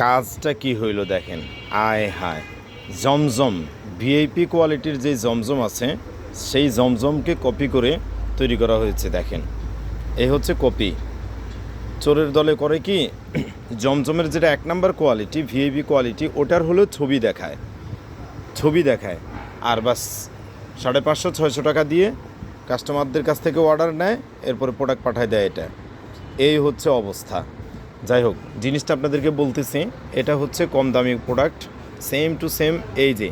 কাজটা কি হইল দেখেন? আয় হায়। জমজম ভিআইপি কোয়ালিটির যে জমজম আছে, সেই জমজমকে কপি করে তৈরি করা হয়েছে, দেখেন। এই হচ্ছে কপি চোরের দলে করে কি, জমজমের যেটা এক নম্বর কোয়ালিটি ভিআইপি কোয়ালিটি ওটার হলো ছবি দেখায়। ছবি দেখায়। আর বাস, সাড়ে পাঁচশো, ছয়শো টাকা দিয়ে কাস্টমারদের কাছ থেকে অর্ডার নেয়, এরপরে প্রোডাক্ট পাঠায় দেয় এটা। এই হচ্ছে অবস্থা। যাই হোক, জিনিসটা আপনাদেরকে বলতেছি, এটা হচ্ছে কম দামি প্রোডাক্ট সেম টু সেম এই যে,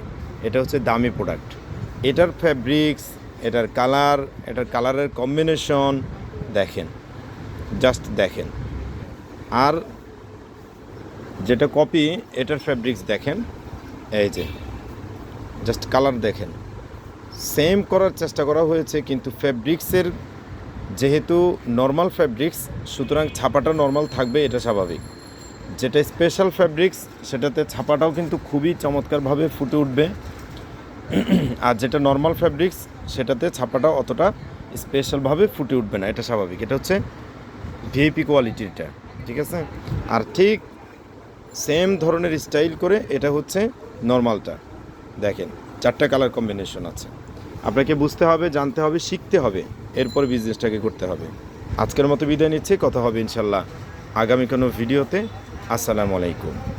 এটা হচ্ছে দামি প্রোডাক্ট এটার ফ্যাব্রিক্স এটার কালার এটার কালারের কম্বিনেশন দেখেন জাস্ট দেখেন। আর যেটা কপি এটার ফ্যাব্রিক্স দেখেন, এই যে জাস্ট কালার দেখেন। সেম করার চেষ্টা করা হয়েছে, কিন্তু ফ্যাব্রিক্সের যেহেতু নর্মাল ফ্যাব্রিক্স সুতরাং ছাপাটা নর্মাল থাকবে, এটা স্বাভাবিক। যেটা স্পেশাল ফ্যাব্রিক্স সেটাতে ছাপাটাও কিন্তু খুবই চমৎকারভাবে ফুটে উঠবে। আর যেটা নর্মাল ফ্যাব্রিক্স সেটাতে ছাপাটা অতটা স্পেশালভাবে ফুটে উঠবে না, এটা স্বাভাবিক। এটা হচ্ছে ভিআইপি কোয়ালিটিটা ঠিক আছে? আর ঠিক সেম ধরনের স্টাইল করে এটা হচ্ছে নর্মালটা দেখেন, চারটা কালার কম্বিনেশন আছে। আপনাকে বুঝতে হবে, জানতে হবে, শিখতে হবে। এরপর বিজনেসটাকে করতে হবে। আজকের মতো বিদায় নিচ্ছে, কথা হবে ইনশাল্লাহ। আগামী কোনো ভিডিওতে, আসসালামু আলাইকুম।